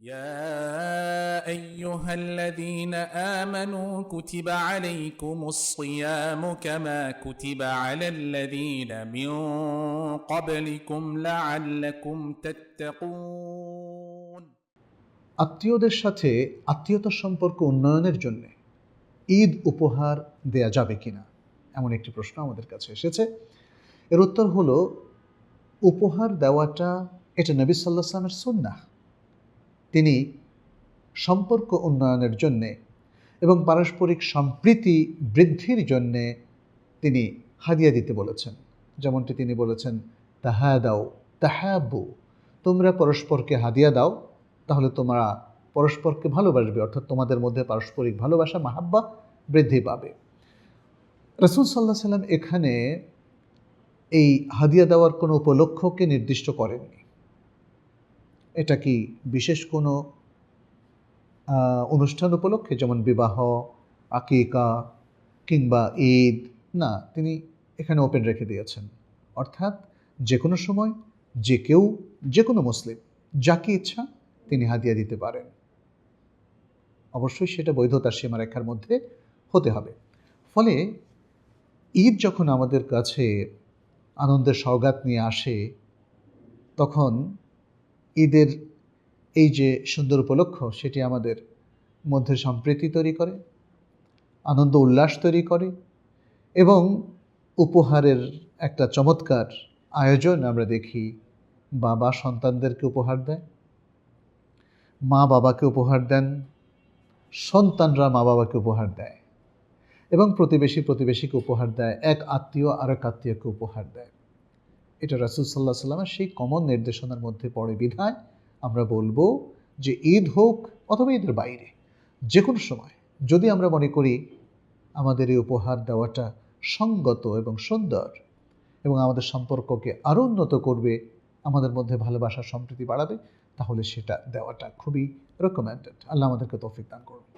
يا ايها الذين امنوا كتب عليكم الصيام كما كتب على الذين من قبلكم لعلكم تتقون আত্মীয়দের সাথে আত্মীয়তার সম্পর্ক উন্নয়নের জন্য ঈদ উপহার দেয়া যাবে কিনা এমন একটি প্রশ্ন আমাদের কাছে এসেছে এর উত্তর হলো উপহার দেওয়াটা এটা নবী সাল্লাহ সাল্লামের সুন্নাহ তিনি সম্পর্ক উন্নয়নের জন্যে এবং পারস্পরিক সম্প্রীতি বৃদ্ধির জন্যে তিনি হাদিয়া দিতে বলেছেন। যেমনটি তিনি বলেছেন তাহা দাও তাহাবু তোমরা পরস্পরকে হাদিয়া দাও, তাহলে তোমরা পরস্পরকে ভালোবাসবে, অর্থাৎ তোমাদের মধ্যে পারস্পরিক ভালোবাসা, মাহাব্বা বৃদ্ধি পাবে। রসুল সাল্লাহ সাল্লাম এখানে এই হাদিয়া দেওয়ার কোনো উপলক্ষকে নির্দিষ্ট করেননি। এটা কি বিশেষ কোনো অনুষ্ঠান উপলক্ষে? যেমন বিবাহ, আকিকা কিংবা ঈদ? না, তিনি এখানে ওপেন রেখে দিয়েছেন। অর্থাৎ যে কোনো সময় যে কেউ, যে কোনো মুসলিম, যাকে ইচ্ছা তিনি হাদিয়া দিতে পারেন। অবশ্যই সেটা বৈধতার সীমারেখার মধ্যে হতে হবে। ফলে ঈদ যখন আমাদের কাছে আনন্দের সওগাত নিয়ে আসে, তখন ঈদের এই যে সুন্দর উপলক্ষ, সেটি আমাদের মধ্যে সম্প্রীতি তৈরি করে, আনন্দ উল্লাস তৈরি করে এবং উপহারের একটা চমৎকার আয়োজন আমরা দেখি, বাবা সন্তানদেরকে উপহার দেয়, মা বাবাকে উপহার দেন, সন্তানরা মা বাবাকে উপহার দেয় এবং প্রতিবেশী প্রতিবেশীকে উপহার দেয়, এক আত্মীয় আরেক আত্মীয়কে উপহার দেয়। এটা রাসুল সাল্লাহ সাল্লামের সেই কমন নির্দেশনার মধ্যে পড়ে বিধায় আমরা বলব যে ঈদ হোক অথবা ঈদের বাইরে যে কোনো সময়। যদি আমরা মনে করি আমাদের এই উপহার দেওয়াটা সঙ্গত এবং সুন্দর এবং আমাদের সম্পর্ককে আরও উন্নত করবে, আমাদের মধ্যে ভালোবাসা সম্প্রীতি বাড়াবে, তাহলে সেটা দেওয়াটা খুবই রেকমেন্ডেড আল্লাহ আমাদেরকে তৌফিক দান করুন।